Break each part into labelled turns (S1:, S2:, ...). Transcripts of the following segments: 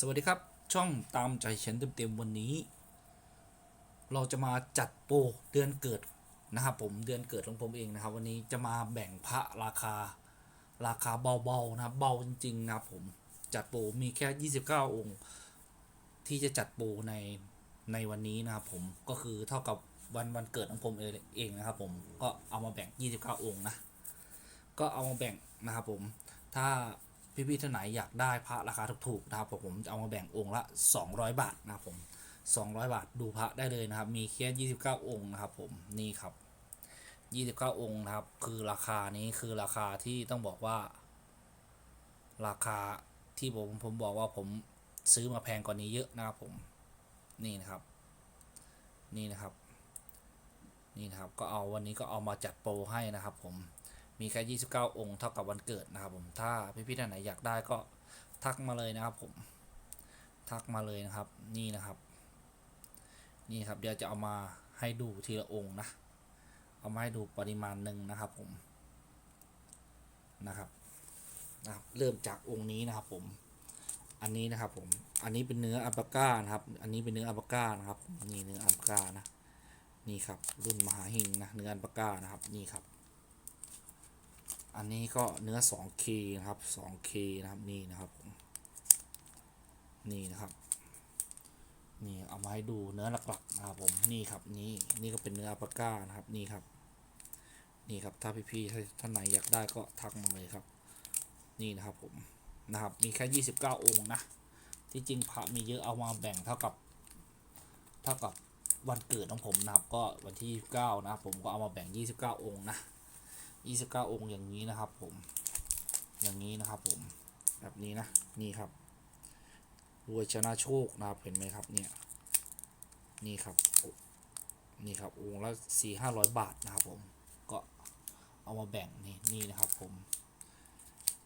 S1: สวัสดีครับ ช่องตามใจฉันเต็มๆวันนี้ เราจะมาจัดโปรเดือนเกิดนะครับผมเดือนเกิดของผมเองนะครับ วันนี้จะมาแบ่งพระราคาราคาเบาๆนะครับเบาจริงๆนะครับผมจัดโปรมีแค่ 29 องค์ ที่จะจัดโปรในในวันนี้นะครับผมก็คือเท่ากับวันวันเกิดของผมเองนะครับผมก็เอามาแบ่ง 29 องค์นะก็เอามาแบ่งนะครับผมถ้า พี่ๆท่านไหนอยากได้พระราคาถูกๆนะครับผมจะเอามาแบ่งองค์ละ 200 บาทนะครับผม 200 บาทดูพระได้เลยนะครับ มีแค่29 องค์นะครับผมนี่ครับ 29 องค์นะครับ คือราคานี้คือราคาที่ต้องบอกว่า ราคาที่ผมผมบอกว่าผมซื้อมาแพงกว่านี้เยอะนะครับผมนี่นะครับ นี่นะครับนี่นะครับก็เอาวันนี้ก็เอามาจัดโปรให้นะครับผม มีแค่ 29 องค์เท่ากับวันเกิดนะครับผมถ้าพี่ๆท่านไหนอยากได้ก็ทักมาเลยนะครับผมทักมาเลยนะครับนี่นะครับ นี่ครับเดี๋ยวจะเอามาให้ดูทีละองค์นะ เอามาให้ดูปริมาณหนึ่งนะครับผมนะครับนะครับ เริ่มจากองค์นี้นะครับผม อันนี้นะครับผม อันนี้เป็นเนื้ออัลปาก้านะครับ อันนี้เป็นเนื้ออัลปาก้านะครับ นี่เนื้ออัลปาก้านะ นี่ครับ รุ่นมหาหิงนะ เนื้ออัลปาก้านะครับ นี่ครับ อันนี้ก็เนื้อ 2K นะครับ 2K นะครับนี่นะครับ นี่นะครับ นี่เอามาให้ดูเนื้อหลักๆนะครับผมนี่ครับนี่นี่ก็เป็นเนื้ออัปก้านะครับนี่ครับ นี่ครับถ้าพี่ๆท่านไหนอยากได้ก็ทักมาเลยครับ นี่นะครับผมนะครับมีแค่ 29 องค์นะที่จริงพระมีเยอะเอามาแบ่งเท่ากับเท่ากับวันเกิดของผมนะครับก็วันที่ 29 นะครับผมก็เอามาแบ่ง 29 องค์นะ 29 องค์อย่างนี้นะครับผม อย่างนี้นะครับผม แบบนี้นะ นี่ครับ รวยชนะโชคนะครับ เห็นไหมครับเนี่ย นี่ครับ นี่ครับ องค์ละสี่ห้าร้อยบาทนะครับผม ก็เอามาแบ่งนี่นี่นะครับผม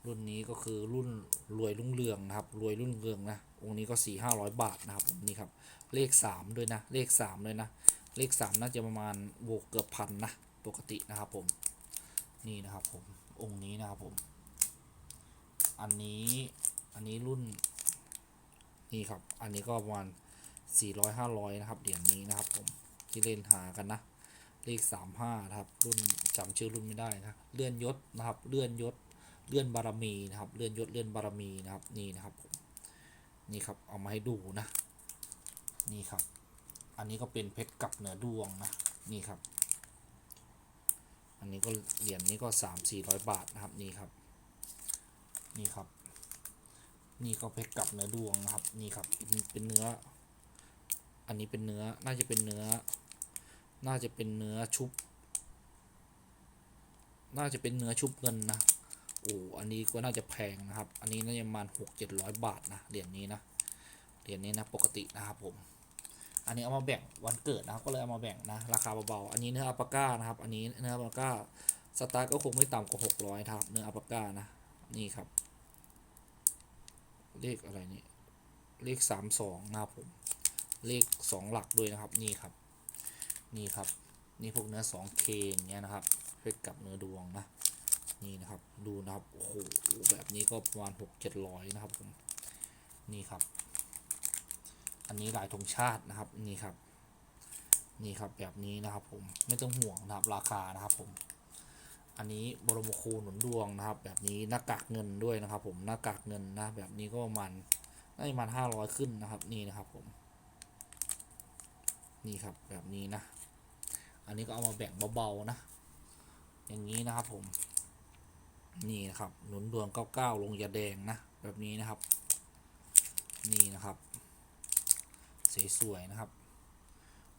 S1: รุ่นนี้ก็คือรุ่นรวยรุ่งเรืองนะครับ รวยรุ่งเรืองนะ องค์นี้ก็สี่ห้าร้อยบาทนะครับผมนี่ครับ เลขสามด้วยนะ เลขสามเลยนะ เลขสามน่าจะประมาณโบวกเกือบพันนะ ปกตินะครับผม นี่นะครับผมองค์นี้นะครับผม อันนี้อันนี้รุ่นนี่ครับ อันนี้ก็ประมาณสี่ร้อยห้าร้อยนะครับเหรียญนี้นะครับผมที่เล่นหากันนะ เลขสามห้านะครับ รุ่นจำชื่อรุ่นไม่ได้นะ เลื่อนยศนะครับ เลื่อนยศ เลื่อนบารมีนะครับ เลื่อนยศ เลื่อนบารมีนะครับ นี่นะครับผม นี่ครับ เอามาให้ดูนะ นี่ครับ อันนี้ก็เป็นเพชรกับเหนือดวงนะ นี่ครับ อันนี้ก็เหรียญนี้ก็สามสี่ร้อยบาทนะครับนี่ครับ นี่ครับ นี่ก็เพชรกับเนื้อดวงนะครับนี่ครับเป็นเป็นเนื้อ อันนี้เป็นเนื้อน่าจะเป็นเนื้อ น่าจะเป็นเนื้อชุบ น่าจะเป็นเนื้อชุบเงินนะโอ้อันนี้ก็น่าจะแพงนะครับ อันนี้น่าจะประมาณหกเจ็ดร้อยบาทนะเหรียญนี้นะเหรียญนี้นะปกตินะครับผม อันนี้เอามาแบ่งวันเกิดนะครับก็เลยเอามาแบ่งนะราคาเบาๆอันนี้เนื้ออัปาก้านะครับอันนี้เนื้ออัปาก้าสตาร์ก็คงไม่ต่ำกว่าหกร้อยครับเนื้ออัปาก้านะนี่ครับเลขอะไรนี่เลขสามสองนะครับผมเลขสองหลักด้วยนะครับนี่ครับนี่ครับนี่พวกเนื้อสองเคอย่างเงี้ยนะครับเพชรกับเนื้อดวงนะนี่นะครับดูนะครับโอ้โหแบบนี้ก็ประมาณหกเจ็ดร้อยนะครับผมนี่ครับ อันนี้ลายธงชาตินะครับนี่ครับนี่ครับแบบนี้นะครับผมไม่ต้องห่วงนะครับราคานะครับผมอันนี้บรมครูหนุนดวงนะครับ แบบนี้หน้ากากเงินด้วยนะครับ ผมหน้ากากเงินนะแบบนี้ก็ประมาณได้ประมาณห้าร้อยขึ้นนะครับนี่นะครับผมนี่ครับแบบนี้นะ อันนี้ก็เอามาแบ่งเบาๆนะ อย่างนี้นะครับผม นี่นะครับหนุนดวง99ลงยาแดงนะแบบนี้นะครับ นี่นะครับ สวยๆนะครับ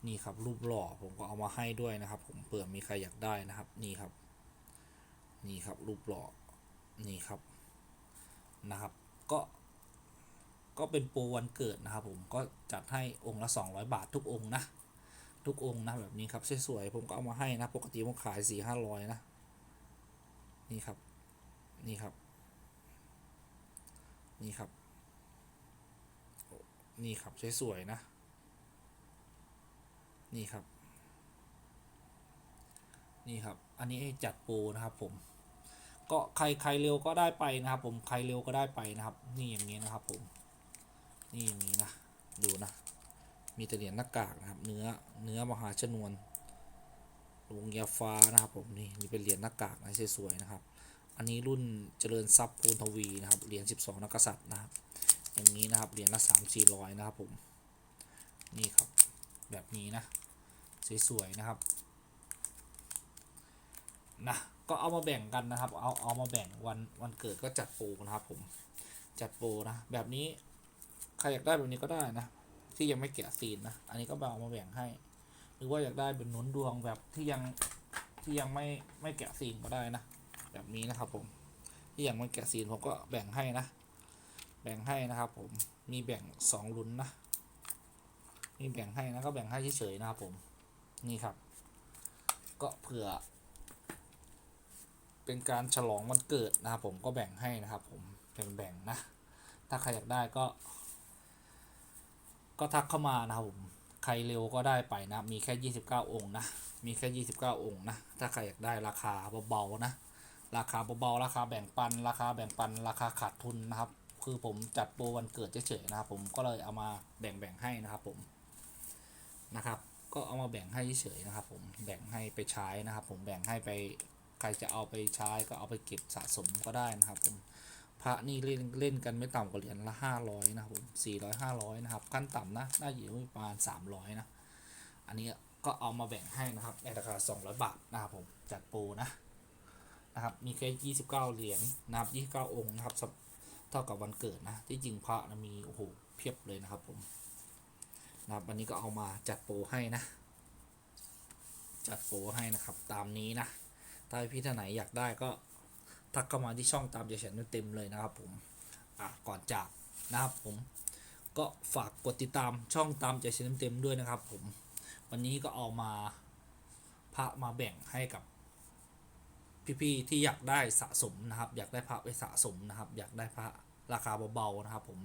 S1: นี่ครับรูปหล่อผมก็เอามาให้ด้วยนะครับ ผมเผื่อมีใครอยากได้นะครับ นี่ครับ นี่ครับรูปหล่อนี่ครับนะครับ ก็ก็เป็นโปรวันเกิดนะครับ ผมก็จัดให้องค์ละ 200 บาททุกองค์นะทุกองค์นะแบบนี้ครับสวยๆผมก็เอามาให้นะ ปกติผมขายสี่ห้าร้อยนะนี่ครับ นี่ครับ นี่ครับ นี่ครับสวยๆนะ นี่ครับ นี่ครับ อันนี้จัดโปรนะครับผม ก็ใครใครเร็วก็ได้ไปนะครับ ผมใครเร็วก็ได้ไปนะครับ นี่อย่างนี้นะครับผม นี่อย่างนี้นะดูนะ มีแต่เหรียญหน้ากากนะครับ เนื้อเนื้อมหาชนวนวงยาฟ้านะครับผมนี่นี่เป็นเหรียญหน้ากากนะสวยๆนะครับ อันนี้รุ่นเจริญทรัพย์ภูนทวีนะครับเหรียญ 12 นักกษัตริย์นะครับ อย่างนี้นะครับ เหรียญละ3 4 0 0นะครับผม นี่ครับ แบบนี้นะ สวยๆนะครับ นะ ก็เอามาแบ่งกันนะครับ เอาเอามาแบ่งวันวันเกิดก็จัดโปรนะครับผม จัดโปรนะ แบบนี้ใครอยากได้แบบนี้ก็ได้นะ ที่ยังไม่แกะซีนนะ อันนี้ก็เอามาแบ่งให้ หรือว่าอยากได้เป็นนุนดวงแบบที่ยังที่ยังไม่ไม่แกะซีนก็ได้นะ แบบนี้นะครับผม ที่ยังไม่แกะซีนผมก็แบ่งให้นะ แบ่งให้นะครับผมมีแบ่งสองลุ้นนะมีแบ่งให้นะก็แบ่งให้เฉยๆนะครับผมนี่ครับ ก็เผื่อ เป็นการฉลองวันเกิดนะครับผมก็แบ่งให้นะครับผมแบ่งๆนะ ถ้าใครอยากได้ก็ ก็ทักเข้ามานะครับผมใครเร็วก็ได้ไปนะ มีแค่ 29 องค์นะ มีแค่ 29 องค์นะ ถ้าใครอยากได้ราคาเบาๆนะ ราคาเบาๆ ราคาแบ่งปัน ราคาแบ่งปัน ราคาขาดทุนนะครับ คือผมจัดโปรวันเกิดเฉยๆนะครับ ผมก็เลยเอามาแบ่งๆให้นะครับ ผมนะครับ ก็เอามาแบ่งให้เฉยๆนะครับ ผมแบ่งให้ไปใช้นะครับ ผมแบ่งให้ไปใครจะเอาไปใช้ก็เอาไปเก็บสะสมก็ได้นะครับ ผมพระนี่เล่นเล่นกันไม่ต่ำกว่าเหรียญละห้าร้อยนะครับผมสี่ร้อยห้าร้อยนะครับขั้นต่ำนะน่าอยู่ประมาณสามร้อยนะอันนี้ก็เอามาแบ่งให้นะครับในราคาสองร้อยบาทนะครับผมจัดโปรนะนะครับมีแค่ยี่สิบเก้าเหรียญนะครับยี่สิบเก้าองค์นะครับ เท่ากับวันเกิดนะ ที่จริงพระนะมีโอ้โหเพียบเลยนะครับผมนะครับวันนี้ก็เอามาจัดโปรให้นะ จัดโปรให้นะครับ ตามนี้นะ ถ้าพี่ท่านไหนอยากได้ก็ทักเข้ามาที่ช่องตามใจฉันเต็มเลยนะครับผมอะก่อนจากนะครับผม ก็ฝากกดติดตามช่องตามใจฉันเต็มๆด้วยนะครับผม วันนี้ก็เอามาพระมาแบ่งให้กับ พี่ๆที่อยากได้สะสมนะครับ อยากได้พระไปสะสมนะครับ อยากได้พระราคาเบาๆนะครับ ผม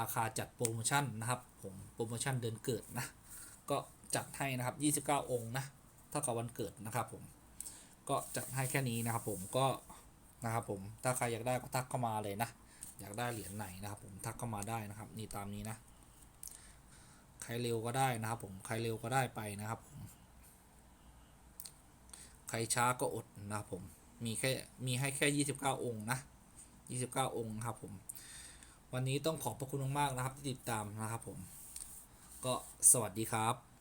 S1: ราคาจัดโปรโมชั่นนะครับ ผมโปรโมชั่นเดือนเกิดนะก็จัดให้นะครับ 29 องค์นะเท่ากับวันเกิดนะครับผมก็จัดให้แค่นี้นะครับผมก็นะครับผมถ้าใครอยากได้ก็ทักเข้ามาเลยนะ อยากได้เหรียญไหนนะครับ ผมทักเข้ามาได้นะครับ นี่ตามนี้นะ ใครเร็วก็ได้นะครับ ผมใครเร็วก็ได้ไปนะครับผม รช้าก็อดนะครับผม มีแค่ มีให้แค่ 29 องค์นะ 29 องค์ครับผม วันนี้ต้องขอบพระคุณมากๆนะครับที่ติดตามนะครับผม ก็สวัสดีครับ